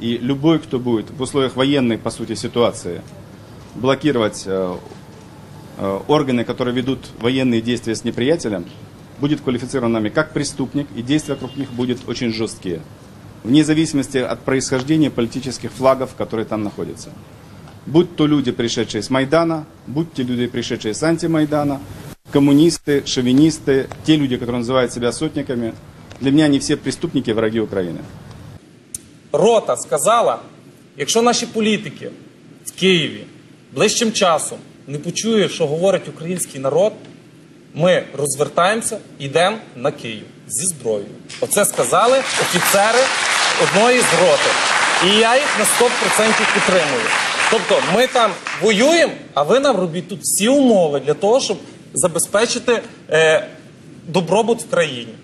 И любой, кто будет в условиях военной, по сути, ситуации блокировать э, э, органы, которые ведут военные действия с неприятелем, будет квалифицирован нами как преступник, и действия вокруг них будут очень жесткие, вне зависимости от происхождения политических флагов, которые там находятся. Будь то люди, пришедшие с Майдана, будь те люди, пришедшие с антимайдана, коммунисты, шовинисты, те люди, которые называют себя сотниками, для меня они все преступники, враги Украины. Рота сказала, якщо наші політики в Києві ближчим часом не почують, що говорить український народ, ми розвертаємося і йдемо на Київ зі зброєю. Оце сказали офіцери одної з роти. І я їх на 100% підтримую. Тобто ми там воюємо, а ви нам робіть тут всі умови для того, щоб забезпечити е, добробут в країні.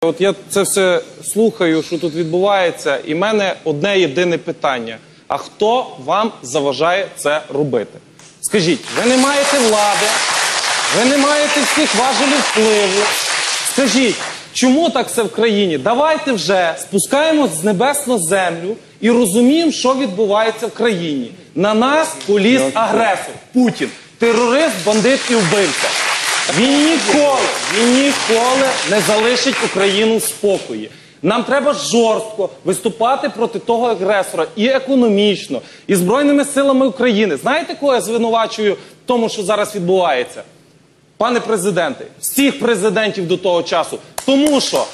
От я це все слухаю, що тут відбувається, і в мене одне єдине питання: а хто вам заважає це робити? Скажіть, ви не маєте влади, ви не маєте всіх важелів впливу. Скажіть, чому так все в країні? Давайте вже спускаємо з небес на землю і розуміємо, що відбувається в країні. На нас поліз агресор Путін, терорист, бандит і вбивця. Він ніколи, він ніколи не залишить Україну в спокої. Нам треба жорстко виступати проти того агресора і економічно, і збройними силами України. Знаєте, кого я звинувачую в тому, що зараз відбувається? Пане президенте, всіх президентів до того часу, тому що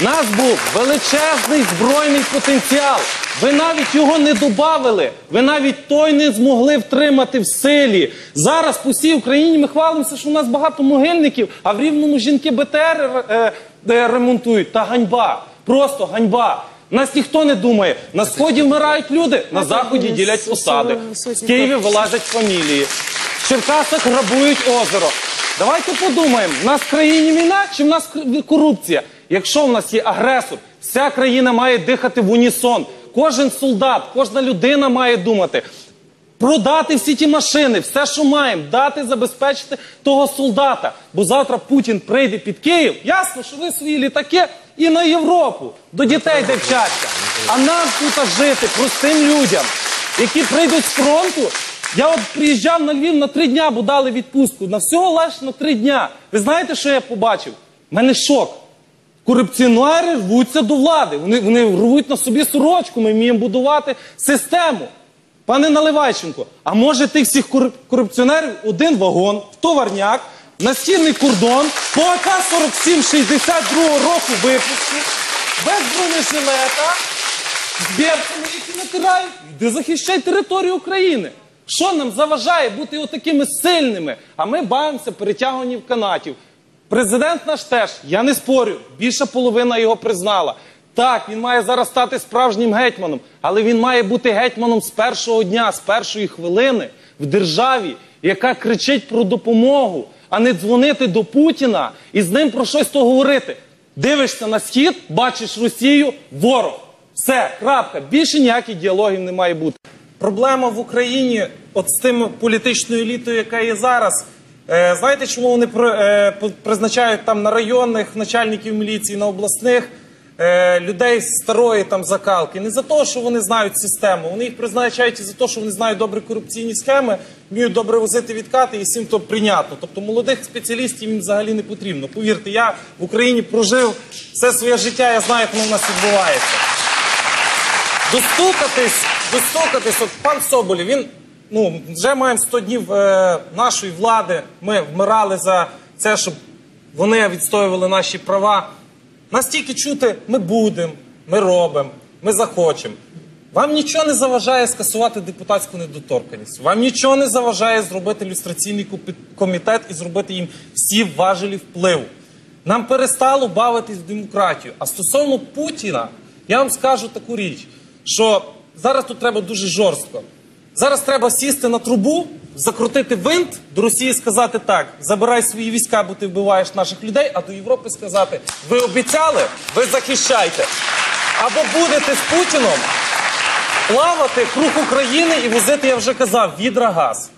нас був величезний збройний потенціал. Ви навіть його не додавали. Ви навіть той не змогли втримати в силі. Зараз по всій Україні ми хвалимося, що у нас багато могильників, а в рівному жінки БТР е, е, ремонтують. Та ганьба. Просто ганьба. Нас ніхто не думає. На сході вмирають люди, на заході ділять посади. В Києві вилазять фамілії. В Черкасах грабують озеро. Давайте подумаємо, в нас в країні війна чи в нас корупція? Якщо в нас є агресор, вся країна має дихати в унісон. Кожен солдат, кожна людина має думати. Продати всі ті машини, все, що маємо, дати, забезпечити того солдата. Бо завтра Путін прийде під Київ. Ясно, що ви свої літаки і на Європу до дітей де вчаться. А нам тут жити простим людям, які прийдуть з фронту. Я от приїжджав на Львів на три дня, бо дали відпустку. На всього лише на три дня. Ви знаєте, що я побачив? У мене шок. Корупціонери рвуться до влади. Вони, вони рвуть на собі сорочку. Ми вміємо будувати систему. Пане Наливайченко, а може тих всіх кору- корупціонерів один вагон, в товарняк, настільний кордон, по АК-47 62 року випуску, без бронежилета, з берцями, які натирають, йди захищай територію України. Що нам заважає бути отакими сильними? А ми бавимося перетягуванні в канатів. Президент наш теж, я не спорю, більша половина його признала. Так, він має зараз стати справжнім гетьманом, але він має бути гетьманом з першого дня, з першої хвилини в державі, яка кричить про допомогу, а не дзвонити до Путіна і з ним про щось то говорити. Дивишся на схід, бачиш Росію, ворог. Все, крапка. Більше ніяких діалогів не має бути. Проблема в Україні, от з тим політичною елітою, яка є зараз. Е, знаєте, чому вони при- е, призначають там на районних начальників міліції, на обласних е, людей з старої там закалки? Не за те, що вони знають систему. Вони їх призначають і за те, що вони знають добре корупційні схеми, вміють добре возити відкати і всім то прийнятно. Тобто молодих спеціалістів їм взагалі не потрібно. Повірте, я в Україні прожив все своє життя, я знаю, як воно в нас відбувається. Достукатись, достукатись, от пан Соболєв, він ну вже маємо 100 днів е, нашої влади. Ми вмирали за це, щоб вони відстоювали наші права. Нас тільки чути, ми будемо, ми робимо, ми захочемо. Вам нічого не заважає скасувати депутатську недоторканність. Вам нічого не заважає зробити люстраційний комітет і зробити їм всі важелі впливу. Нам перестало бавитись в демократію. А стосовно Путіна, я вам скажу таку річ, що зараз тут треба дуже жорстко. Зараз треба сісти на трубу, закрутити винт, до Росії сказати так: забирай свої війська, бо ти вбиваєш наших людей, а до Європи сказати: ви обіцяли, ви захищайте. Або будете з Путіном плавати круг України і возити, я вже казав, відра газ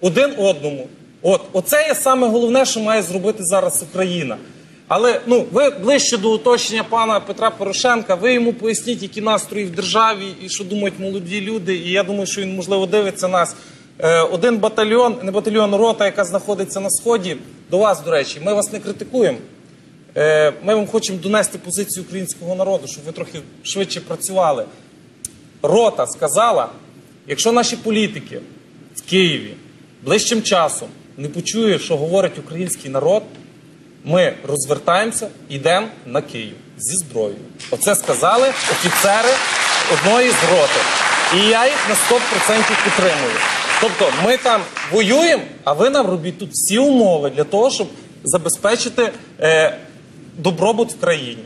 один одному. От, оце є саме головне, що має зробити зараз Україна. Але ну ви ближче до уточнення пана Петра Порошенка. Ви йому поясніть, які настрої в державі і що думають молоді люди. І я думаю, що він можливо дивиться нас. Е, один батальйон, не батальйон, рота, яка знаходиться на сході. До вас, до речі, ми вас не критикуємо. Е, ми вам хочемо донести позицію українського народу, щоб ви трохи швидше працювали. Рота сказала, якщо наші політики в Києві ближчим часом не почують, що говорить український народ, ми розвертаємося йдемо на Київ зі зброєю. Оце сказали офіцери одної з роти. І я їх на 100% підтримую. Тобто ми там воюємо, а ви нам робіть тут всі умови для того, щоб забезпечити е, добробут в країні.